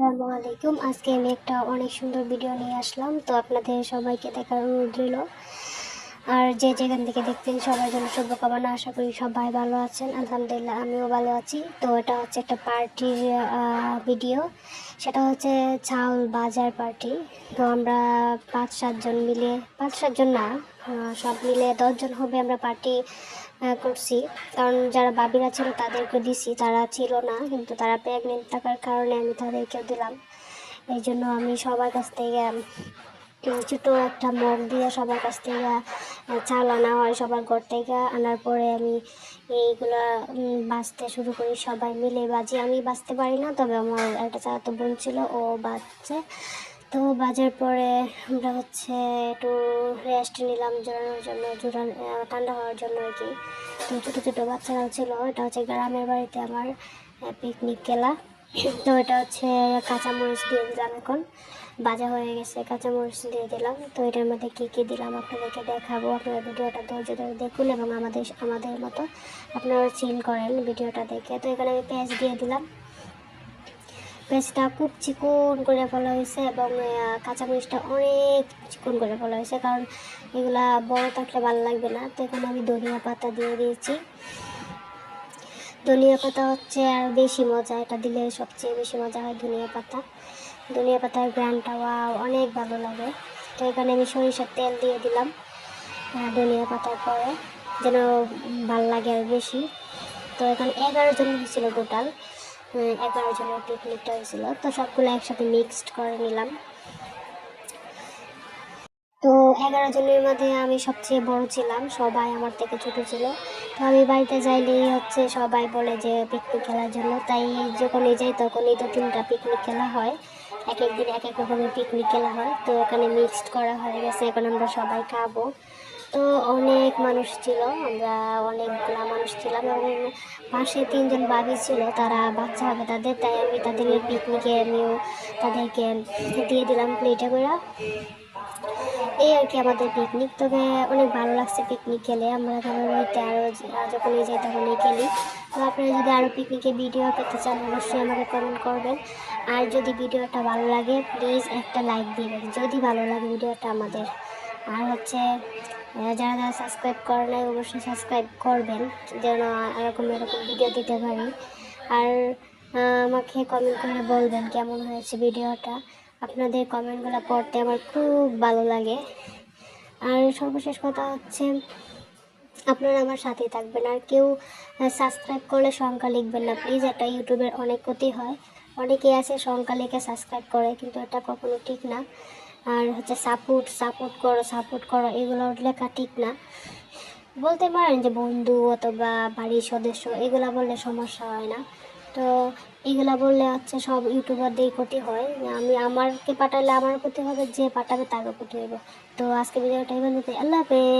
আসসালামু আলাইকুম। আজকে আমি একটা অনেক সুন্দর ভিডিও নিয়ে আসলাম, তো আপনাদের সবাইকে দেখার অনুরোধ রইল। আর যে যেখান থেকে দেখতেন সবার জন্য শুভকামনা, আশা করি সবাই ভালো আছেন। আলহামদুলিল্লাহ, আমিও ভালো আছি। তো এটা হচ্ছে একটা পার্টির ভিডিও সেটা হচ্ছে চাউল বাজার পার্টি। তো আমরা পাঁচ সাতজন মিলে, পাঁচ সাতজন না সব মিলে দশজন হবে আমরা পার্টি করছি। কারণ যারা বাবিরা ছিল তাদেরকে দিছি। তারা ছিল না, কিন্তু তারা প্রেগনেন্ট থাকার কারণে আমি তাদেরকেও দিলাম। এই জন্য আমি সবার কাছ থেকে ছোটো একটা মগ দিয়ে সবার কাছ থেকে চাল আনা হয় সবার ঘর থেকে। আনার পরে আমি এইগুলা বাঁচতে শুরু করি সবাই মিলে। বাজি আমি বাঁচতে পারি না, তবে আমার একটা চাচাতো বোন ছিল, ও বাজছে তো বাজার পরে আমরা হচ্ছে একটু রেস্ট নিলাম জোরানোর জন্য জোরান ঠান্ডা হওয়ার জন্য আর কি। তো ছোটো ছোটো বাচ্চারাও ছিল, এটা হচ্ছে গ্রামের বাড়িতে আমার পিকনিক খেলা। তো এটা হচ্ছে কাঁচামরিচ দিয়ে দিলাম এখন। বাজা হয়ে গেছে, কাঁচামরিচ দিয়ে দিলাম। তো এটার মধ্যে কী কী দিলাম আপনাদেরকে দেখাবো। আপনারা ভিডিওটা ধৈর্য ধরে দেখুন এবং আমাদের আমাদের মতো আপনারা চিল করেন ভিডিওটা দেখে। তো এখানে আমি পেঁয়াজ দিয়ে দিলাম। পেঁয়াজটা খুব চিকন করে ফেলা হয়েছে এবং কাঁচামরিচটা অনেক চিকন করে ফেলা হয়েছে কারণ এগুলা বড় থাকলে ভালো লাগবে না। তো এখানে আমি ধনিয়া পাতা দিয়ে দিয়েছি। ধনিয়া পাতা হচ্ছে আর বেশি মজা, এটা দিলে সবচেয়ে বেশি মজা হয় ধনিয়া পাতা। ধনিয়া পাতার গ্রানটা অনেক ভালো লাগে। তো এখানে আমি সরিষার তেল দিয়ে দিলাম ধনিয়া পাতার পরে, যেন ভালো লাগে আর বেশি। তো এখানে এগারো জন হয়েছিল টোটাল এগারো জনের পিকনিকটা হয়েছিল। তো সবগুলো একসাথে মিক্সড করে নিলাম। তো এগারো জনের মধ্যে আমি সবচেয়ে বড় ছিলাম, সবাই আমার থেকে ছোট ছিল। তো আমি বাড়িতে যাইলেই হচ্ছে সবাই বলে যে পিকনিক খেলার জন্য। তাই যখনই যাই তখনই দু তিনটা পিকনিক খেলা হয়। এক এক দিন এক এক রকমের পিকনিক খেলা হয়। তো ওখানে মিক্সড করা হয়ে গেছে। এখন আমরা সবাই খাব। তো অনেক মানুষ ছিল, আমরা অনেকগুলা মানুষ ছিলাম এবং পাশে তিনজন বাবি ছিল, তারা বাচ্চা হবে তাদের, তাই আমি তাদের পিকনিকে আমিও তাদেরকে দিয়ে দিলাম প্লেটে করে। এই আর কি আমাদের পিকনিক তবে অনেক ভালো লাগছে পিকনিক খেলে। আমরা ধরুন আরও যখনই যাই তখনই খেলি। তো আপনারা যদি আরও পিকনিকে ভিডিও পেতে চান, অবশ্যই আমাকে কমেন্ট করবেন। আর যদি ভিডিওটা ভালো লাগে প্লিজ একটা লাইক দিবেন। যদি ভালো লাগে ভিডিওটা আমাদের। আর হচ্ছে যারা যারা সাবস্ক্রাইব করে নাই, অবশ্যই সাবস্ক্রাইব করবেন, যেন এরকম এরকম ভিডিও দিতে পারি। আর আমাকে কমেন্ট করে বলবেন কেমন হয়েছে ভিডিওটা আপনাদের কমেন্টগুলো পড়তে আমার খুব ভালো লাগে। আর সর্বশেষ কথা হচ্ছে, আপনারা আমার সাথেই থাকবেন। আর কেউ সাবস্ক্রাইব করলে সংখ্যা লিখবেন না। প্লিজ এটা ইউটিউবের অনেক ক্ষতি হয়। অনেকেই আছে সংখ্যা লিখে সাবস্ক্রাইব করে, কিন্তু এটা কখনো ঠিক না। আর হচ্ছে সাপোর্ট সাপোর্ট করো সাপোর্ট করো, এগুলো লেখা ঠিক না। বলতে পারেন যে বন্ধু অথবা বাড়ির সদস্য, এগুলো বললে সমস্যা হয় না। তো এগুলো বললে হচ্ছে সব ইউটিউবারদের ক্ষতি হয়। আমি আমারকে পাঠালে আমার ক্ষতি হবে, যে পাঠাবে তারও ক্ষতি হইব। তো আজকে ভিডিওটা এবার আল্লাহ হাফেজ।